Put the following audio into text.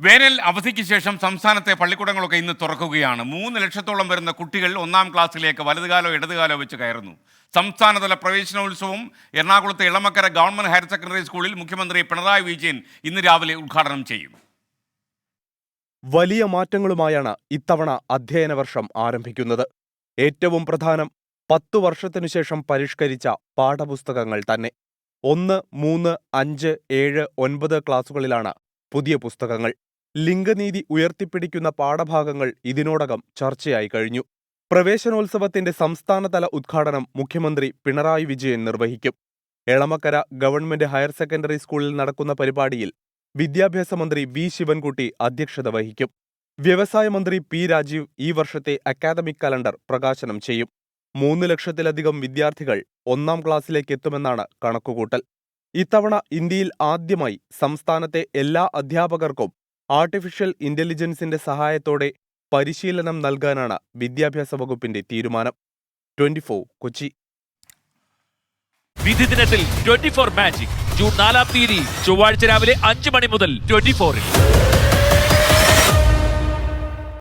വേനൽ അവധിക്ക് ശേഷം സംസ്ഥാനത്തെ പള്ളിക്കൂടങ്ങളൊക്കെ ഇന്ന് തുറക്കുകയാണ്. മൂന്ന് ലക്ഷത്തോളം വരുന്ന കുട്ടികൾ ഒന്നാം ക്ലാസ്സിലേക്ക് വലതുകാലോ ഇടതുകാലോ വെച്ച് കയറുന്നു. സംസ്ഥാനതല പ്രവേശനോത്സവം എറണാകുളത്തെ ഇളമക്കര ഗവൺമെന്റ് ഹയർ സെക്കൻഡറി സ്കൂളിൽ മുഖ്യമന്ത്രി പിണറായി വിജയൻ ഇന്ന് രാവിലെ ഉദ്ഘാടനം ചെയ്യും. വലിയ മാറ്റങ്ങളുമായാണ് ഇത്തവണ അധ്യയന വർഷം ആരംഭിക്കുന്നത്. ഏറ്റവും പ്രധാനം പത്തു വർഷത്തിനു ശേഷം പരിഷ്കരിച്ച പാഠപുസ്തകങ്ങൾ തന്നെ. ഒന്ന് മൂന്ന് അഞ്ച് ഏഴ് ഒൻപത് ക്ലാസുകളിലാണ് പുതിയ പുസ്തകങ്ങൾ. ലിംഗനീതി ഉയർത്തിപ്പിടിക്കുന്ന പാഠഭാഗങ്ങൾ ഇതിനോടകം ചർച്ചയായി കഴിഞ്ഞു. പ്രവേശനോത്സവത്തിന്റെ സംസ്ഥാനതല ഉദ്ഘാടനം മുഖ്യമന്ത്രി പിണറായി വിജയൻ നിർവഹിക്കും. എളമക്കര ഗവൺമെന്റ് ഹയർ സെക്കൻഡറി സ്കൂളിൽ നടക്കുന്ന പരിപാടിയിൽ വിദ്യാഭ്യാസ മന്ത്രി വി ശിവൻകുട്ടി അധ്യക്ഷത വഹിക്കും. വ്യവസായ മന്ത്രി പി രാജീവ് ഈ വർഷത്തെ അക്കാദമിക് കലണ്ടർ പ്രകാശനം ചെയ്യും. മൂന്ന് ലക്ഷത്തിലധികം വിദ്യാർത്ഥികൾ ഒന്നാം ക്ലാസ്സിലേക്ക് എത്തുമെന്നാണ് കണക്കുകൂട്ടൽ. ഇത്തവണ ഇന്ത്യയിൽ ആദ്യമായി സംസ്ഥാനത്തെ എല്ലാ അധ്യാപകർക്കും ആർട്ടിഫിഷ്യൽ ഇന്റലിജൻസിന്റെ സഹായത്തോടെ പരിശീലനം നൽകാനാണ് വിദ്യാഭ്യാസ വകുപ്പിന്റെ തീരുമാനം. Twenty four Kochi. വിധി ദിനത്തിൽ ട്വന്റി ഫോർ മാജിക്. ജൂൺ നാലാം തീയതി ചൊവ്വാഴ്ച രാവിലെ അഞ്ച് മണി മുതൽ ട്വന്റി ഫോറിൽ.